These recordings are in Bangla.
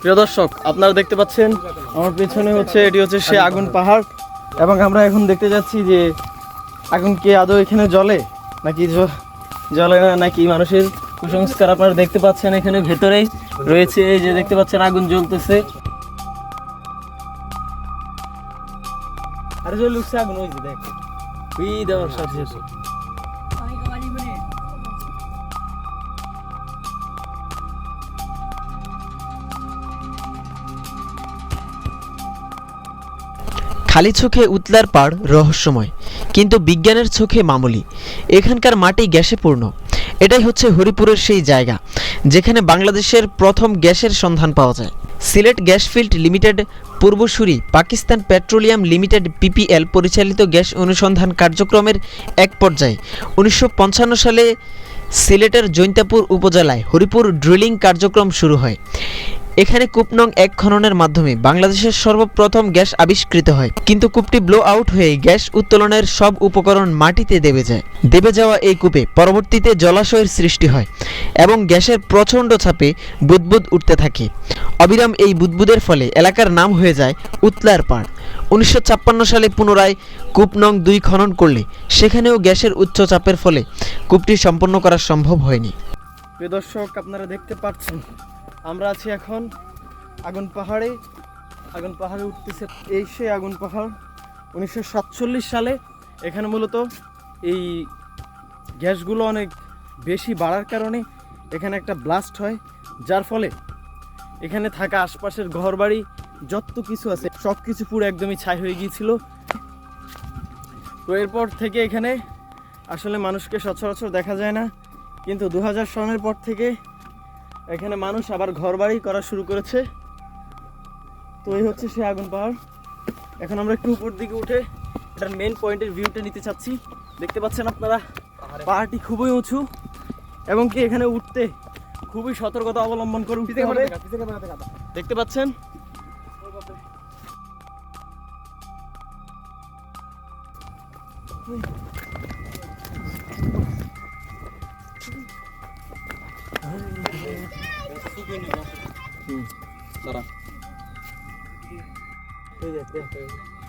প্রিয় দর্শক, আপনারা দেখতে পাচ্ছেন, আমার পেছনে হচ্ছে, এটি হচ্ছে সে আগুন পাহাড়, এবং আমরা এখন দেখতে যাচ্ছি যে আগুন কি আদৌ এখানে জ্বলে? নাকি জ- জ্বলে না, নাকি মানুষের কুসংস্কার আপনারা দেখতে পাচ্ছেন এখানে ভেতরেই রয়েছে, এই যে দেখতে পাচ্ছেন আগুন জ্বলতেছে। আরে জ্বলে উঠছে আগুন, ওই যে দেখ। খালি চোখে উতলার পাড় রহস্যময়, কিন্তু বিজ্ঞানের চোখে মামুলি। এখানকার মাটি গ্যাসে পূর্ণ। এটাই হচ্ছে হরিপুরের সেই জায়গা, যেখানে বাংলাদেশের প্রথম গ্যাসের সন্ধান পাওয়া যায়। সিলেট গ্যাস ফিল্ড লিমিটেড পূর্বসূরি পাকিস্তান পেট্রোলিয়াম লিমিটেড পিপিএল পরিচালিত গ্যাস অনুসন্ধান কার্যক্রমের এক পর্যায়ে। উনিশশো পঞ্চান্ন সালে সিলেটের জৈন্তাপুর উপজেলায় হরিপুর ড্রিলিং কার্যক্রম শুরু হয়। এখানে কূপ নং এক খননের মাধ্যমে বাংলাদেশের সর্বপ্রথম গ্যাস আবিষ্কৃত হয়। কিন্তু কূপটি ব্লো আউট হয়ে গ্যাস উত্তোলনের সব উপকরণ মাটিতে দেবে যায়। দেবে যাওয়া এই কূপে পরবর্তীতে জলাশয়ের সৃষ্টি হয় এবং গ্যাসের প্রচণ্ড চাপে বুদবুদ উঠতে থাকে। অবিরাম এই বুদবুদের ফলে এলাকার নাম হয়ে যায় উতলার পাড়। উনিশশো ছাপ্পান্ন সালে পুনরায় কূপ নং দুই খনন করলে সেখানেও গ্যাসের উচ্চ চাপের ফলে কূপটি সম্পন্ন করা সম্ভব হয়নি। প্রিয় দর্শক, আপনারা দেখতে পাচ্ছেন আমরা আছি এখন আগুন পাহাড়ে। আগুন পাহাড়ে উঠতেছে এই সে আগুন পাহাড় উনিশশো সাতচল্লিশ সালে। এখানে মূলত এই গ্যাসগুলো অনেক বেশি বাড়ার কারণে এখানে একটা ব্লাস্ট হয়, যার ফলে এখানে থাকা আশপাশের ঘরবাড়ি যত কিছু আছে সব কিছু পুরো একদমই ছাই হয়ে গিয়েছিল। তো এরপর থেকে এখানে আসলে মানুষকে সচরাচর দেখা যায় না, কিন্তু দু হাজার সনের পর থেকে এখানে মানুষ আবার ঘর বাড়ি করা শুরু করেছে। তো এই হচ্ছে সে আগুন পাহাড়। এখন আমরা একটু উপর দিকে উঠে এটার মেন পয়েন্টের ভিউটা নিতে চাচ্ছি। দেখতে পাচ্ছেন আপনারা? পাহাড়টি খুবই উঁচু এবং কি এখানে উঠতে খুবই সতর্কতা অবলম্বন করে উঠতে হবে। দেখতে পাচ্ছেন?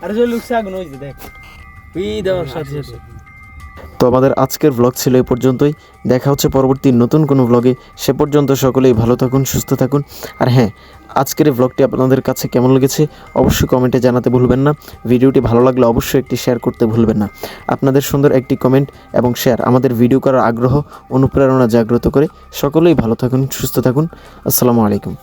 আরে জল লুকসা আগুন যে দেখ। ওই দেওয়ার সাথে সাথে। তো আমাদের আজকের ব্লগ ছিল এ পর্যন্তই। দেখা হচ্ছে পরবর্তী নতুন কোনো ব্লগে সে পর্যন্ত সকলেই ভালো থাকুন, সুস্থ থাকুন। আর হ্যাঁ আজকের এই ব্লগটি আপনাদের কাছে কেমন লেগেছে অবশ্যই কমেন্টে জানাতে ভুলবেন না। ভিডিওটি ভালো লাগলে অবশ্যই একটি শেয়ার করতে ভুলবেন না। আপনাদের সুন্দর একটি কমেন্ট এবং শেয়ার আমাদের ভিডিও করার আগ্রহ, অনুপ্রেরণা জাগ্রত করে সকলেই ভালো থাকুন, সুস্থ থাকুন। আসসালামু আলাইকুম।